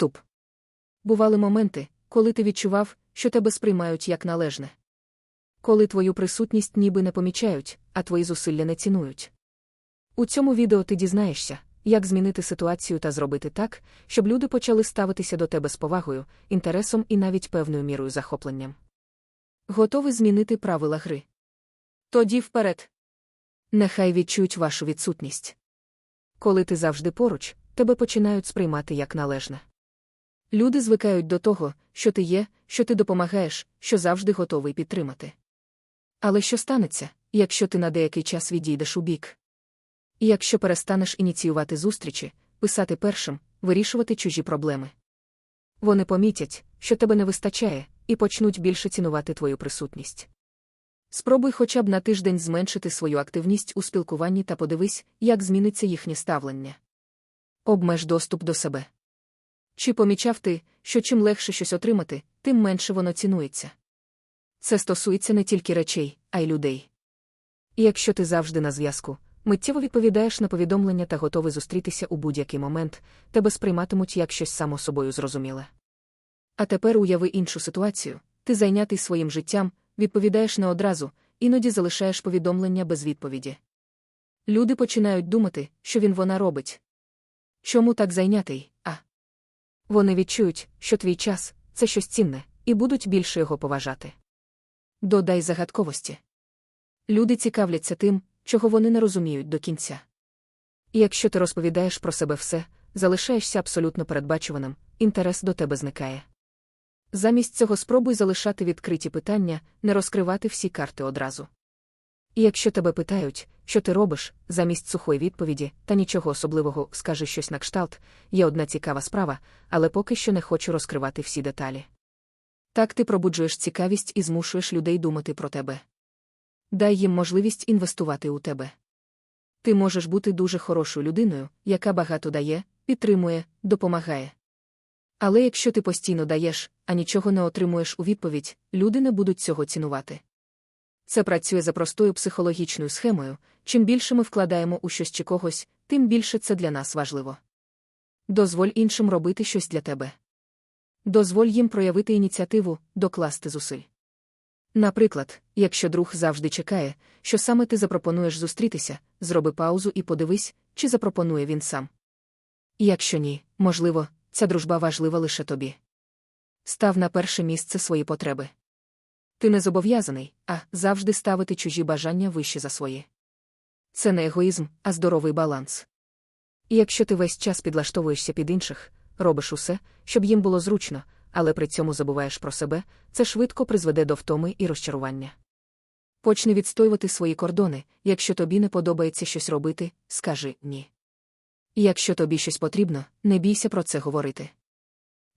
Вступ. Бували моменти, коли ти відчував, що тебе сприймають як належне. Коли твою присутність ніби не помічають, а твої зусилля не цінують. У цьому відео ти дізнаєшся, як змінити ситуацію та зробити так, щоб люди почали ставитися до тебе з повагою, інтересом і навіть певною мірою захопленням. Готовий змінити правила гри. Тоді вперед. Нехай відчують вашу відсутність. Коли ти завжди поруч, тебе починають сприймати як належне. Люди звикають до того, що ти є, що ти допомагаєш, що завжди готовий підтримати. Але що станеться, якщо ти на деякий час відійдеш у бік? Якщо перестанеш ініціювати зустрічі, писати першим, вирішувати чужі проблеми? Вони помітять, що тебе не вистачає, і почнуть більше цінувати твою присутність. Спробуй хоча б на тиждень зменшити свою активність у спілкуванні та подивись, як зміниться їхнє ставлення. Обмеж доступ до себе. Чи помічав ти, що чим легше щось отримати, тим менше воно цінується? Це стосується не тільки речей, а й людей. І якщо ти завжди на зв'язку, миттєво відповідаєш на повідомлення та готовий зустрітися у будь-який момент, тебе сприйматимуть як щось само собою зрозуміле. А тепер уяви іншу ситуацію ти зайнятий своїм життям, відповідаєш не одразу, іноді залишаєш повідомлення без відповіді. Люди починають думати, що він вона робить. Чому так зайнятий, а? Вони відчують, що твій час це щось цінне, і будуть більше його поважати. Додай загадковості. Люди цікавляться тим, чого вони не розуміють до кінця. І якщо ти розповідаєш про себе все, залишаєшся абсолютно передбачуваним, інтерес до тебе зникає. Замість цього спробуй залишати відкриті питання, не розкривати всі карти одразу. І якщо тебе питають, що ти робиш, замість сухої відповіді, та нічого особливого скажи щось на кшталт, є одна цікава справа, але поки що не хочу розкривати всі деталі. Так ти пробуджуєш цікавість і змушуєш людей думати про тебе. Дай їм можливість інвестувати у тебе. Ти можеш бути дуже хорошою людиною, яка багато дає, підтримує, допомагає. Але якщо ти постійно даєш, а нічого не отримуєш у відповідь, люди не будуть цього цінувати. Це працює за простою психологічною схемою чим більше ми вкладаємо у щось чи когось, тим більше це для нас важливо. Дозволь іншим робити щось для тебе. Дозволь їм проявити ініціативу, докласти зусиль. Наприклад, якщо друг завжди чекає, що саме ти запропонуєш зустрітися, зроби паузу і подивись, чи запропонує він сам. Якщо ні, можливо, ця дружба важлива лише тобі. Став на перше місце свої потреби. Ти не зобов'язаний, а завжди ставити чужі бажання вище за свої. Це не егоїзм, а здоровий баланс. І якщо ти весь час підлаштовуєшся під інших, робиш усе, щоб їм було зручно, але при цьому забуваєш про себе, це швидко призведе до втоми і розчарування. Почни відстоювати свої кордони, якщо тобі не подобається щось робити, скажи ні. Якщо тобі щось потрібно, не бійся про це говорити.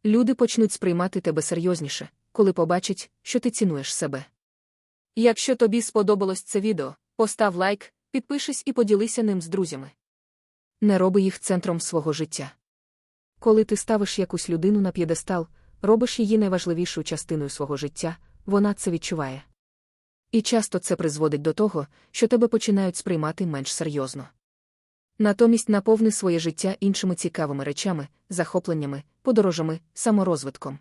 Люди почнуть сприймати тебе серйозніше, коли побачать, що ти цінуєш себе. Якщо тобі сподобалось це відео, постав лайк, підпишись і поділися ним з друзями. Не роби їх центром свого життя. Коли ти ставиш якусь людину на п'єдестал, робиш її найважливішою частиною свого життя, вона це відчуває. І часто це призводить до того, що тебе починають сприймати менш серйозно. Натомість наповни своє життя іншими цікавими речами, захопленнями, подорожами, саморозвитком.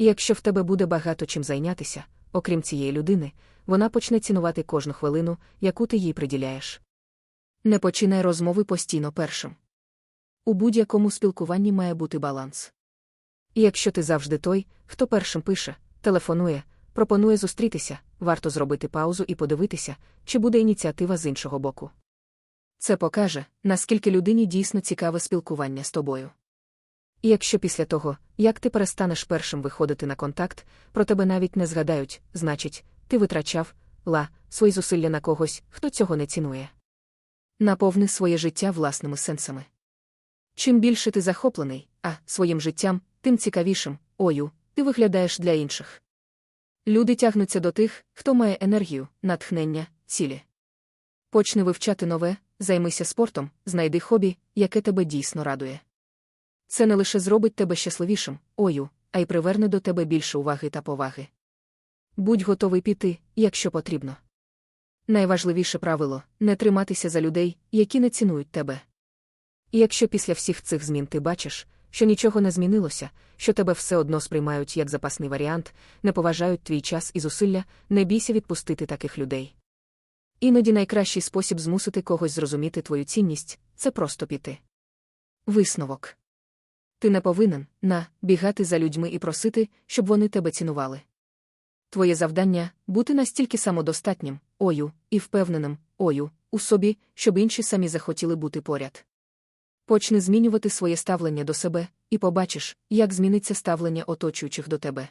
І якщо в тебе буде багато чим зайнятися, окрім цієї людини, вона почне цінувати кожну хвилину, яку ти їй приділяєш. Не починай розмови постійно першим. У будь-якому спілкуванні має бути баланс. І якщо ти завжди той, хто першим пише, телефонує, пропонує зустрітися, варто зробити паузу і подивитися, чи буде ініціатива з іншого боку. Це покаже, наскільки людині дійсно цікаве спілкування з тобою. І якщо після того, як ти перестанеш першим виходити на контакт, про тебе навіть не згадають, значить, ти витрачав ла, свої зусилля на когось, хто цього не цінує. Наповни своє життя власними сенсами. Чим більше ти захоплений, а своїм життям, тим цікавішим, ою, ти виглядаєш для інших. Люди тягнуться до тих, хто має енергію, натхнення, цілі. Почни вивчати нове, займися спортом, знайди хобі, яке тебе дійсно радує. Це не лише зробить тебе щасливішим, ою, а й приверне до тебе більше уваги та поваги. Будь готовий піти, якщо потрібно. Найважливіше правило не триматися за людей, які не цінують тебе. І якщо після всіх цих змін ти бачиш, що нічого не змінилося, що тебе все одно сприймають як запасний варіант, не поважають твій час і зусилля, не бійся відпустити таких людей. Іноді найкращий спосіб змусити когось зрозуміти твою цінність це просто піти. Висновок. Ти не повинен на бігати за людьми і просити, щоб вони тебе цінували. Твоє завдання бути настільки самодостатнім, ою, і впевненим, ою, у собі, щоб інші самі захотіли бути поряд. Почни змінювати своє ставлення до себе, і побачиш, як зміниться ставлення оточуючих до тебе.